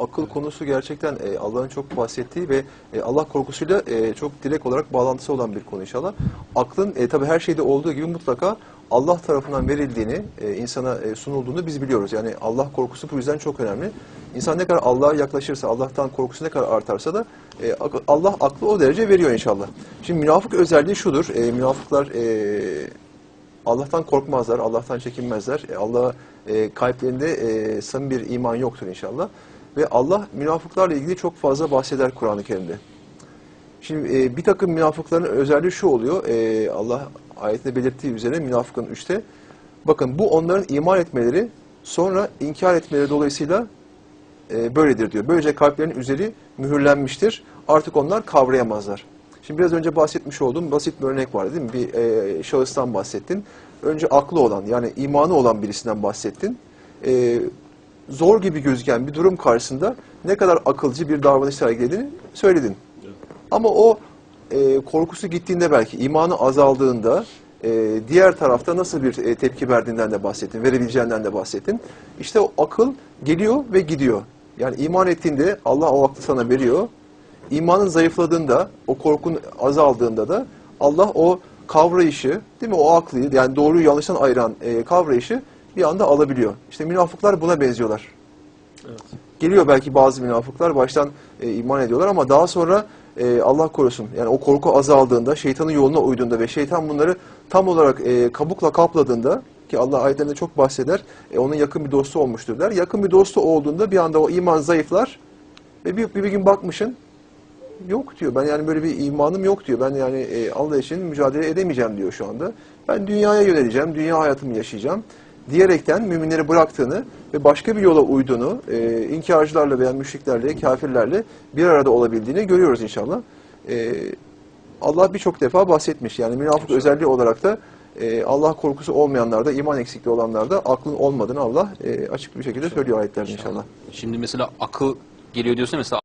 Akıl konusu gerçekten e, Allah'ın çok bahsettiği ve e, Allah korkusuyla e, çok direkt olarak bağlantısı olan bir konu inşallah. Aklın e, tabii her şeyde olduğu gibi mutlaka Allah tarafından verildiğini, e, insana e, sunulduğunu biz biliyoruz. Yani Allah korkusu bu yüzden çok önemli. İnsan ne kadar Allah'a yaklaşırsa, Allah'tan korkusu ne kadar artarsa da e, Allah aklı o derece veriyor inşallah. Şimdi münafık özelliği şudur. E, münafıklar e, Allah'tan korkmazlar, Allah'tan çekinmezler. E, Allah e, kalplerinde e, samimi bir iman yoktur inşallah. Ve Allah münafıklarla ilgili çok fazla bahseder Kur'an-ı Kerim'de. Şimdi e, bir takım münafıkların özelliği şu oluyor. E, Allah ayetinde belirttiği üzere münafıkın üçte. Bakın bu onların iman etmeleri sonra inkar etmeleri dolayısıyla e, böyledir diyor. Böylece kalplerinin üzeri mühürlenmiştir. Artık onlar kavrayamazlar. Şimdi biraz önce bahsetmiş olduğum basit bir örnek vardı değil mi? Bir e, şahıstan bahsettin. Önce aklı olan yani imanı olan birisinden bahsettin. E, zor gibi gözüken bir durum karşısında ne kadar akılcı bir davranış sergilediğini söyledin. Ama o e, korkusu gittiğinde belki imanı azaldığında e, diğer tarafta nasıl bir e, tepki verdiğinden de bahsettin, verebileceğinden de bahsettin. İşte o akıl geliyor ve gidiyor. Yani iman ettiğinde Allah o aklı sana veriyor. İmanın zayıfladığında, o korkun azaldığında da Allah o kavrayışı, değil mi? O aklı, yani doğruyu yanlıştan ayıran e, kavrayışı bir anda alabiliyor. İşte münafıklar buna benziyorlar. Geliyor belki bazı münafıklar baştan e, iman ediyorlar ama daha sonra e, Allah korusun yani o korku azaldığında, şeytanın yoluna uyduğunda ve şeytan bunları tam olarak e, kabukla kapladığında ki Allah ayetlerinde çok bahseder, e, onun yakın bir dostu olmuştur der. Yakın bir dostu olduğunda bir anda o iman zayıflar ve bir, bir, bir gün bakmışın yok diyor. Ben yani böyle bir imanım yok diyor. Ben yani e, Allah için mücadele edemeyeceğim diyor şu anda. Ben dünyaya yöneleceğim, dünya hayatımı yaşayacağım diyerekten müminleri bıraktığını ve başka bir yola uyduğunu, e, inkarcılarla veya müşriklerle, kafirlerle bir arada olabildiğini görüyoruz inşallah. E, Allah birçok defa bahsetmiş. Yani münafık özelliği olarak da e, Allah korkusu olmayanlarda, iman eksikliği olanlarda aklın olmadığını Allah e, açık bir şekilde söylüyor ayetlerde inşallah. Şimdi mesela akıl geliyor diyorsun mesela